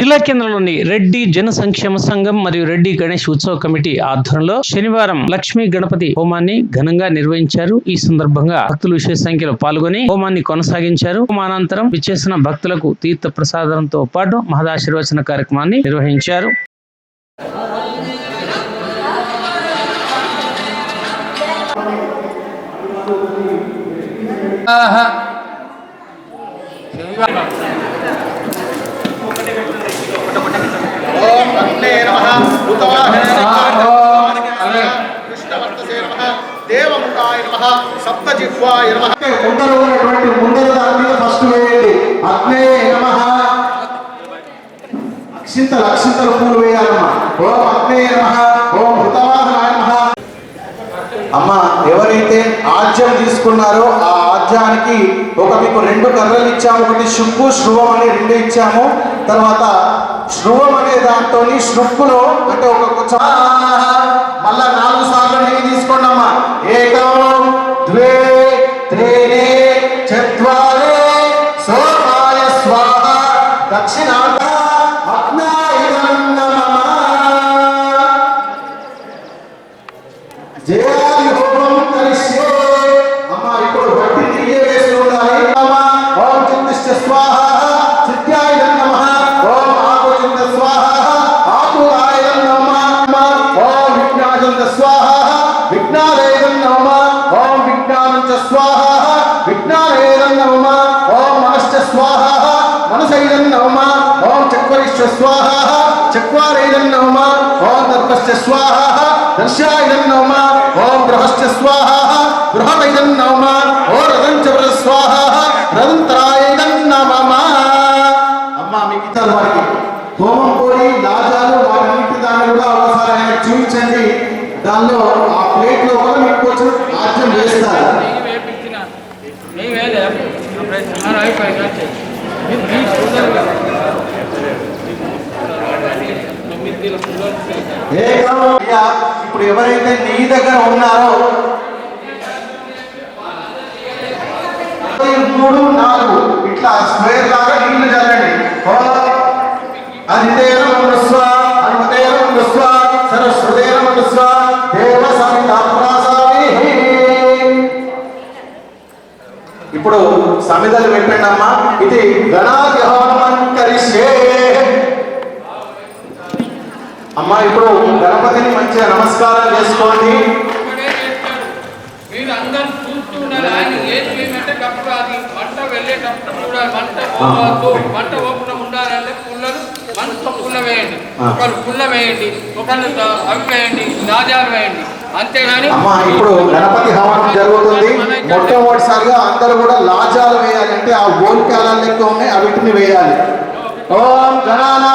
జిల్లా కేంద్రంలోని రెడ్డి జన సంక్షేమ సంఘం మరియు రెడ్డి గణేష్ ఉత్సవ కమిటీ ఆధ్వర్యంలో శనివారం లక్ష్మీ గణపతి హోమాన్ని ఘనంగా నిర్వహించారు. ఈ సందర్భంగా భక్తులు విశేష సంఖ్యలో పాల్గొని హోమాన్ని కొనసాగించారు. హోమానంతరం విచ్చేసిన భక్తులకు తీర్థ ప్రసాదంతో పాటు మహదాశీర్వచన కార్యక్రమాన్ని నిర్వహించారు. ఓం అగ్నే నమః భూతవాహనే నమః కృష్ణవర్తసే నమః. దేవముఖాయ నమః. సప్తజిహ్వాయ నమః. ముందర ఉన్నటువంటి ముందర దాని మీద ఫస్ట్ వేయండి. అగ్నే నమ. అక్షింతలు అక్షింతలు పూలు వేయాలమ్మా. ఓం అగ్నే నమ. ఓం హృతవాహనాయ నమ. అమ్మ ఎవరైతే ఆజ్యం తీసుకున్నారో ఆ ఆజ్యానికి ఒక మీకు రెండు కర్రలు ఇచ్చాము ఒకటి శృక్కు శృవం అని రెండు ఇచ్చాము. తర్వాత శృవం అనే దాంతో శృక్కులో అంటే ఒక కొంచెం మళ్ళా నాలుగు సార్లు నేను తీసుకోండి అమ్మా ఏకం ద్వే త్రీణి చత్వారే సోమాయ స్వాహ దక్షిణాంత విఘ్నాలయ నమః. ఓం మనశ్చ స్వాహ. మనసైదం నమః. ఓం చక్వరిష్ట స్వాహ. చక్వారైదం నమః. ఓం దర్పశ్చ స్వాహ. దర్శాయుధం నమ. ఓం బృహశ్చ స్వాహ. బృహదైదం నమ. ఓ రథంచ స్వాహ. రథంతరాయుధం నమ. అమ్మ మీకు వారికి హోమం కోరి లాజాలు వాటన్నిటి దాన్ని కూడా ఒకసారి ఆయన చూపించండి. దానిలో ఆ ప్లేట్లో కూడా మీకు కొంచెం ఆజ్యం వేస్తారు. నెయ్యి వేలే అప్పుడే సుమారు అయిపోయింది వచ్చి మీరు మీ చూడాలి తొమ్మిది ఇప్పుడు ఎవరైతే నీ దగ్గర ఉన్నారో మూడు నాలుగు ఇట్లా స్క్వేర్ లాగా నీళ్ళు చల్లండి. ఇప్పుడు సమిదలు పెట్టండి అమ్మా ఇది కరిష్యే. అమ్మా ఇప్పుడు గణపతిని మంచిగా నమస్కారం చేసుకోండి. పుల్ల వేయండి. ఒకరు పుల్ల వేయండి ఒకరు అవి వేయండి రాజాలు వేయండి. అమ్మా ఇప్పుడు గణపతి హవనం జరుగుతుంది. మొట్టమొదటిసారిగా అందరూ కూడా లాజాలు వేయాలి అంటే ఆ ఓల్కాల లెక్క ఉన్నాయి అవిటిని వేయాలి. ఓం గణానా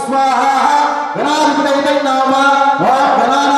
స్వాహ గణాధిపతి నామ గణా